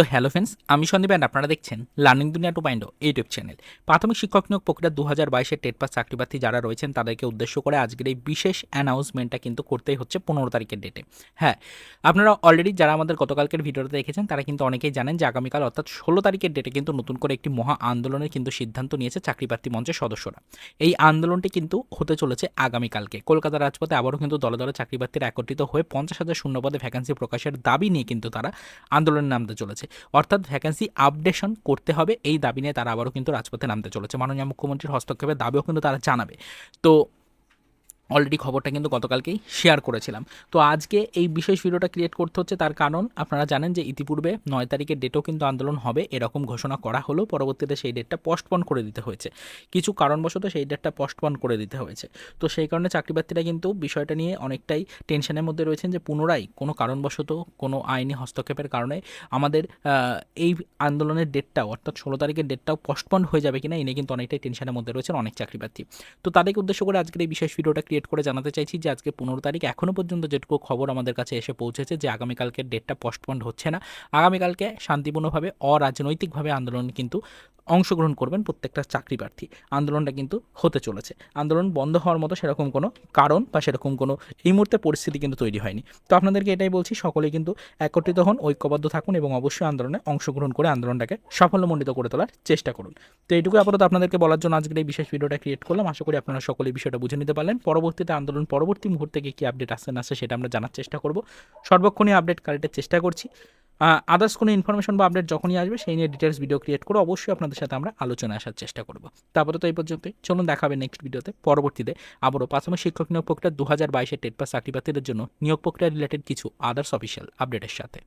তো hello friends, আমি Sandeep and আপনারা দেখছেন লার্নিং দুনিয়া টু পাইন্ড ইউটিউব চ্যানেল। প্রাথমিক শিক্ষক নিয়োগ প্রক্রিয়া দু হাজার বাইশের টেট পাস চাকরি প্রার্থী যারা রয়েছেন, তাদেরকে উদ্দেশ্য করে আজকের এই বিশেষ অ্যানাউন্সমেন্টটা কিন্তু করতেই হচ্ছে পনেরো তারিখের ডেটে হ্যাঁ আপনারা অলরেডি যারা আমাদের গতকালকের ভিডিওতে দেখেছেন, তারা কিন্তু অনেকেই জানেন যে আগামীকাল অর্থাৎ ষোলো তারিখের ডেটে কিন্তু নতুন করে একটি মহা আন্দোলনের কিন্তু সিদ্ধান্ত নিয়েছে চাকরি প্রার্থী মঞ্চের সদস্যরা। এই আন্দোলনটি কিন্তু হতে চলেছে আগামীকালকে। কলকাতা রাজপথে আবারও কিন্তু দলে দলে চাকরি প্রার্থীরা একত্রিত হয়ে পঞ্চাশ হাজার শূন্যপদে ভ্যাকান্সি প্রকাশের দাবি নিয়ে কিন্তু তারা আন্দোলনে নামতে চলেছে। অর্থাৎ ভ্যাকেন্সি আপডেশন করতে হবে। এই দাবি নিয়ে তারা আবারও কিন্তু রাজপথে নামতে চলেছে। মাননীয় মুখ্যমন্ত্রীর হস্তক্ষেপের দাবিও কিন্তু তারা জানাবে। তো অলরেডি খবরটা কিন্তু গতকালকেই শেয়ার করেছিলাম। তো আজকে এই বিশেষ ভিডিওটা ক্রিয়েট করতে হচ্ছে তার কারণ, আপনারা জানেন যে ইতিপূর্বে নয় তারিখের ডেটও কিন্তু আন্দোলন হবে, এরকম ঘোষণা করা হলেও পরবর্তীতে সেই ডেটটা পোস্টপন করে দিতে হয়েছে। কিছু কারণবশত সেই ডেটটা পোস্টপন করে দিতে হয়েছে। তো সেই কারণে চাকরিপ্রার্থীরা কিন্তু বিষয়টা নিয়ে অনেকটাই টেনশনের মধ্যে রয়েছেন যে পুনরায় কোনো কারণবশত কোনো আইনি হস্তক্ষেপের কারণে আমাদের এই আন্দোলনের ডেটটাও অর্থাৎ ষোলো তারিখের ডেটটাও পোস্টপন হয়ে যাবে কিনা এই নিয়ে কিন্তু অনেকটাই টেনশনের মধ্যে রয়েছেন অনেক চাকরিপ্রার্থী। তো তাদেরকে উদ্দেশ্য করে আজকের এই বিশেষ ভিডিওটা ক্রিয়েট করে জানাতে চাইছি যে আজকে পনেরো তারিখ এখনও পর্যন্ত যেটুকু খবর আমাদের কাছে এসে পৌঁছেছে যে আগামীকালকে ডেটটা পোস্টপন্ড হচ্ছে না। আগামীকালকে শান্তিপূর্ণভাবে অরাজনৈতিকভাবে আন্দোলন কিন্তু অংশগ্রহণ করবেন প্রত্যেকটা চাকরি প্রার্থী। আন্দোলনটা কিন্তু হতে চলেছে। আন্দোলন বন্ধ হওয়ার মতো সেরকম কোনো কারণ বা সেরকম কোনো এই মুহূর্তে পরিস্থিতি কিন্তু তৈরি হয়নি। তো আপনাদেরকে এটাই বলছি সকলেই কিন্তু একত্রিত হন, ঐক্যবদ্ধ থাকুন এবং অবশ্যই আন্দোলনে অংশগ্রহণ করে আন্দোলনটাকে সাফল্যমণ্ডিত করে তোলার চেষ্টা করুন। তো এইটুকু আপাতত আপনাদেরকে বলার জন্য আজকের এই বিশেষ ভিডিওটা ক্রিয়েট করলাম। আশা করি আপনারা সকলে বিষয়টা বুঝে নিতে পারলেন। পরবর্তীতে আন্দোলন পরবর্তী মুহূর্তে কী আপডেট আসছে না আসছে সেটা আমরা জানার চেষ্টা করব। সর্বক্ষণই আপডেট কালেক্টের চেষ্টা করছি। আদার্স কোনো ইনফরমেশন বা আপডেট যখনই আসবে, সেই নিয়ে ডিটেলস ভিডিও ক্রিয়েট করে অবশ্যই আপনাদের সাথে আমরা আলোচনা আসার চেষ্টা করব। তারপরে তো এই পর্যন্তই। চলুন দেখাবে নেক্সট ভিডিওতে পরবর্তীতে আবারও প্রাথমিক শিক্ষক নিয়োগ প্রক্রিয়া দু হাজার বাইশের টেট পাস চাকরি জন্য নিয়োগ প্রক্রিয়া রিলেটেড কিছু আদার্স অফিসিয়াল আপডেটের সাথে।